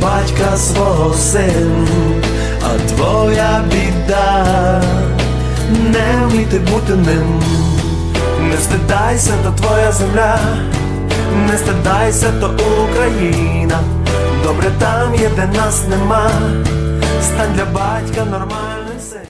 батька свого син, а твоя біда не вміти бути ним. Не стидайся, то твоя земля, не стидайся, то Україна. Добре там є, де нас нема. Стань для батька нормальним син.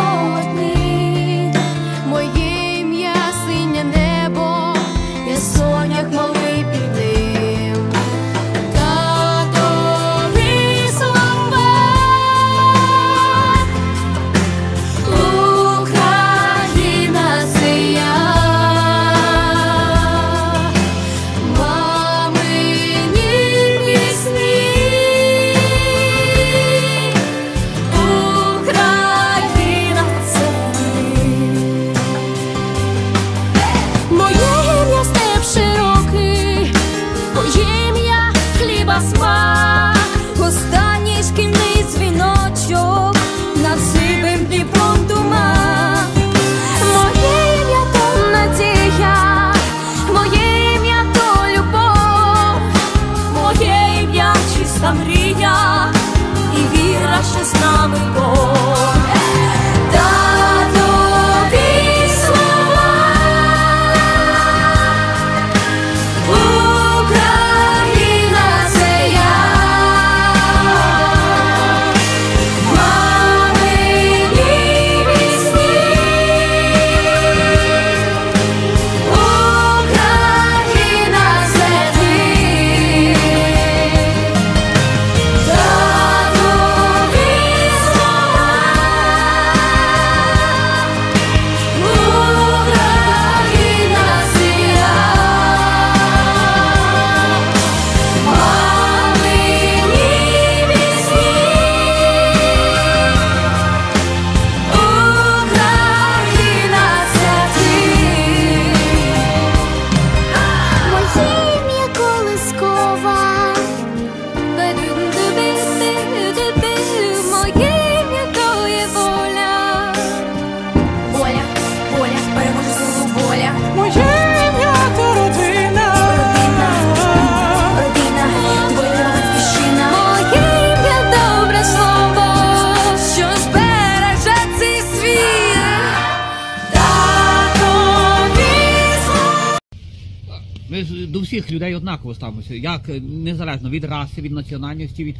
Ми до всіх людей однаково ставимося, як е, незалежно від раси, від національності, від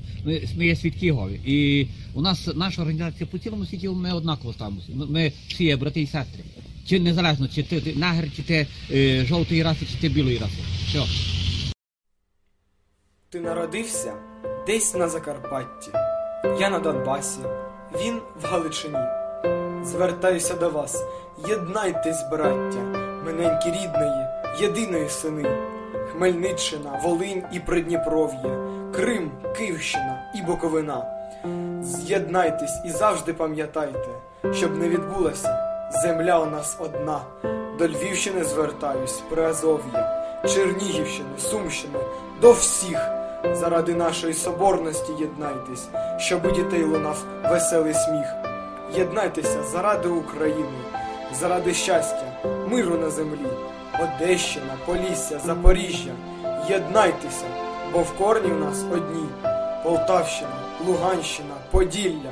ми, є свідки Єгови. І у нас наша організація по цілому світі ми однаково ставимося. Ми, всі є брати і сестри. Чи незалежно, чи ти, ти негр, чи ти е, жовтої раси, чи ти білої раси. Все. Ти народився десь на Закарпатті, я на Донбасі, він в Галичині. Звертаюся до вас, єднайтесь, браття, мененькі рідної, єдиної сини. Хмельниччина, Волинь і Придніпров'я, Крим, Київщина і Буковина. З'єднайтесь і завжди пам'ятайте, щоб не відбулася земля у нас одна. До Львівщини звертаюсь, Приазов'я, Чернігівщини, Сумщини, до всіх. Заради нашої соборності єднайтесь, щоб у дітей лунав веселий сміх. Єднайтеся заради України, заради щастя, миру на землі. Одещина, Полісся, Запоріжжя. Єднайтеся, бо в корні в нас одні. Полтавщина, Луганщина, Поділля.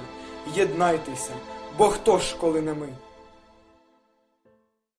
Єднайтеся, бо хто ж, коли не ми?